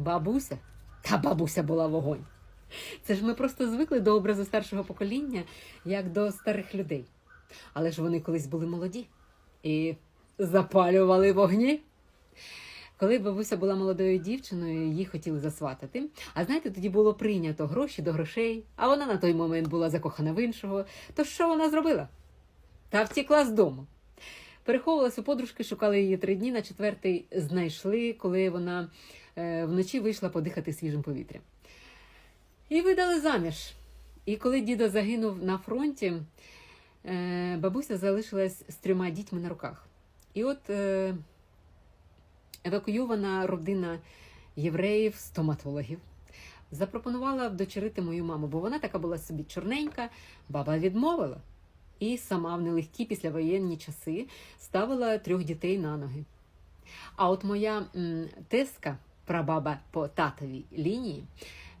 Бабуся, та бабуся була вогонь. Це ж ми просто звикли до образу старшого покоління, як до старих людей. Але ж вони колись були молоді і запалювали вогні. Коли бабуся була молодою дівчиною, її хотіли засватати. А знаєте, тоді було прийнято гроші до грошей, а вона на той момент була закохана в іншого. То що вона зробила? Та втікла з дому. Переховувалась у подружки, шукали її три дні, на четвертий знайшли, коли вона вночі вийшла подихати свіжим повітрям. І видали заміж. І коли дідо загинув на фронті, е, бабуся залишилась з трьома дітьми на руках. І от е, евакуйована родина євреїв, стоматологів, запропонувала вдочерити мою маму, бо вона така була собі чорненька, баба відмовила. І сама в нелегкі післявоєнні часи ставила трьох дітей на ноги. А от моя м, теска, прабаба по татовій лінії,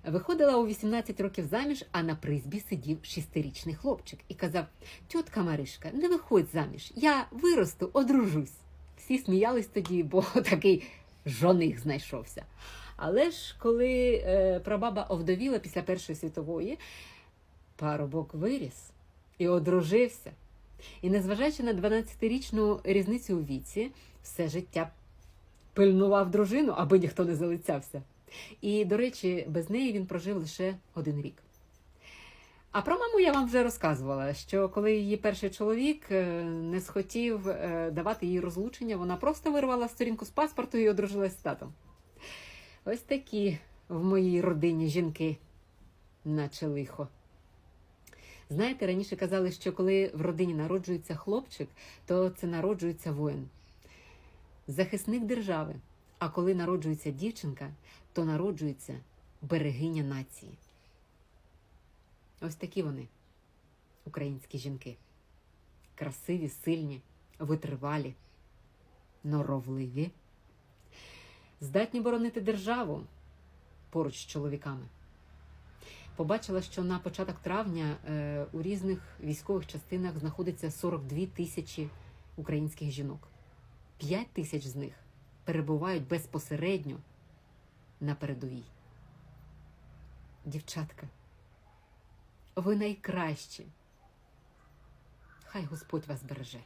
виходила у 18 років заміж, а на призбі сидів шестирічний хлопчик і казав: Тітка Маришка, не виходь заміж, я виросту, одружусь. Всі сміялись тоді, бо такий жоних знайшовся. Але ж коли е, прабаба овдовіла після Першої світової, парубок виріс і одружився. І незважаючи на 12-річну різницю у віці, все життя пильнував дружину, аби ніхто не залицявся. І, до речі, без неї він прожив лише один рік. А про маму я вам вже розказувала, що коли її перший чоловік е, не схотів е, давати їй розлучення, вона просто вирвала сторінку з паспорту і одружилась з татом. Ось такі в моїй родині жінки, наче лихо. Знаєте, раніше казали, що коли в родині народжується хлопчик, то це народжується воїн, захисник держави. А коли народжується дівчинка, то народжується берегиня нації. Ось такі вони, українські жінки. Красиві, сильні, витривалі, норовливі, здатні боронити державу поруч з чоловіками. Побачила, що на початок травня е, у різних військових частинах знаходиться 42 тисячі українських жінок. 5 тисяч з них перебувають безпосередньо на передовій. Дівчатка, ви найкращі. Хай Господь вас береже.